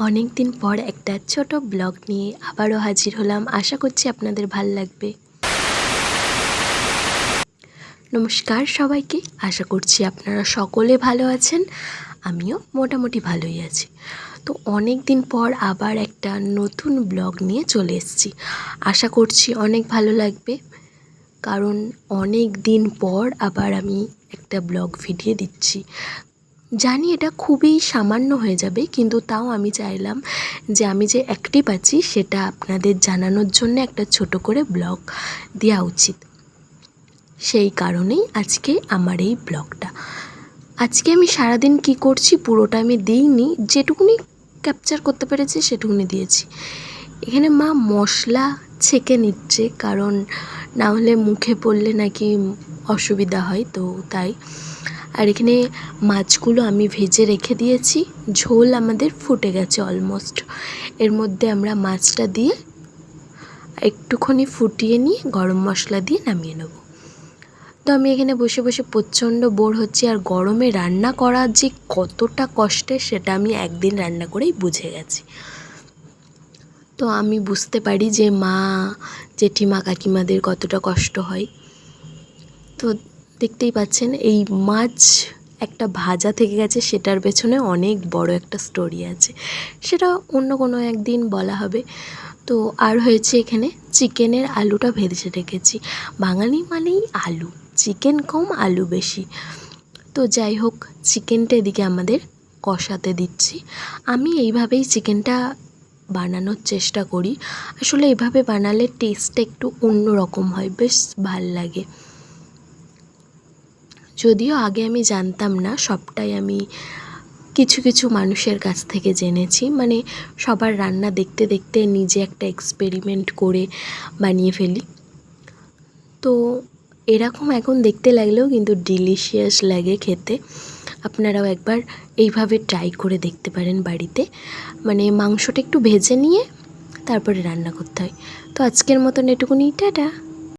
অনেক দিন পর একটা ছোট ব্লগ নিয়ে আবারও হাজির হলাম। আশা করছি আপনাদের ভালো লাগবে। নমস্কার সবাইকে। আশা করছি আপনারা সকলে ভালো আছেন। আমিও মোটামুটি ভালোই আছি। তো অনেক দিন পর আবার একটা নতুন ব্লগ নিয়ে চলে এসেছি। আশা করছি অনেক ভালো লাগবে। কারণ অনেক দিন পর আবার আমি একটা ব্লগ ভিডিও দিচ্ছি। জানি এটা খুবই সামান্য হয়ে যাবে, কিন্তু তাও আমি চাইলাম যে আমি যে অ্যাক্টিভ আছি সেটা আপনাদের জানানোর জন্য একটা ছোট করে ব্লগ দেওয়া উচিত। সেই কারণেই আজকে আমার এই ব্লগটা। আজকে আমি সারাদিন কি করছি পুরোটা আমি দিইনি, যেটুকুনি ক্যাপচার করতে পেরেছি সেটুকুনি দিয়েছি। এখানে মা মশলা ছেঁকে নিচ্ছে, কারণ না হলে মুখে পড়লে নাকি অসুবিধা হয়, তো তাই আর এখানে মাছগুলো আমি ভেজে রেখে দিয়েছি। ঝোল আমাদের ফুটে গেছে অলমোস্ট এর মধ্যে আমরা মাছটা দিয়ে একটুখানি ফুটিয়ে নিয়ে গরম মশলা দিয়ে নামিয়ে নেব। তো আমি এখানে বসে বসে প্রচণ্ড বোর হচ্ছি আর গরমে রান্না করা যে কতটা কষ্টের সেটা আমি একদিন রান্না করেই বুঝে গেছি। তো আমি বুঝতে পারি যে মা, জেঠিমা, কাকিমাদের কতটা কষ্ট হয়। তো দেখতেই পাচ্ছেন, এই মাছ একটা ভাজা থেকে গেছে, সেটার পেছনে অনেক বড় একটা স্টোরি আছে। সেটা অন্য কোনো একদিন বলা হবে। তো আর হয়েছে এখানে, চিকেনের আলুটা ভেজে রেখেছি। বাঙালি মানেই আলু, চিকেন কম, আলু বেশি। তো যাই হোক, চিকেনটা এদিকে আমাদের কষাতে দিচ্ছি। আমি এইভাবেই চিকেনটা বানানোর চেষ্টা করি। আসলে এভাবে বানালে টেস্টটা একটু অন্য রকম হয়, বেশ ভালো লাগে। যদিও আগে আমি জানতাম না, সবটাই আমি কিছু কিছু মানুষের কাছ থেকে জেনেছি। মানে সবার রান্না দেখতে দেখতে নিজে একটা এক্সপেরিমেন্ট করে বানিয়ে ফেলি। তো এরকম এখন দেখতে লাগলেও কিন্তু ডিলিশিয়াস লাগে খেতে। আপনারাও একবার এইভাবে ট্রাই করে দেখতে পারেন বাড়িতে। মানে মাংসটা একটু ভেজে নিয়ে তারপরে রান্না করতে হয়। তো আজকের মতন এটুকুনি, টাটা!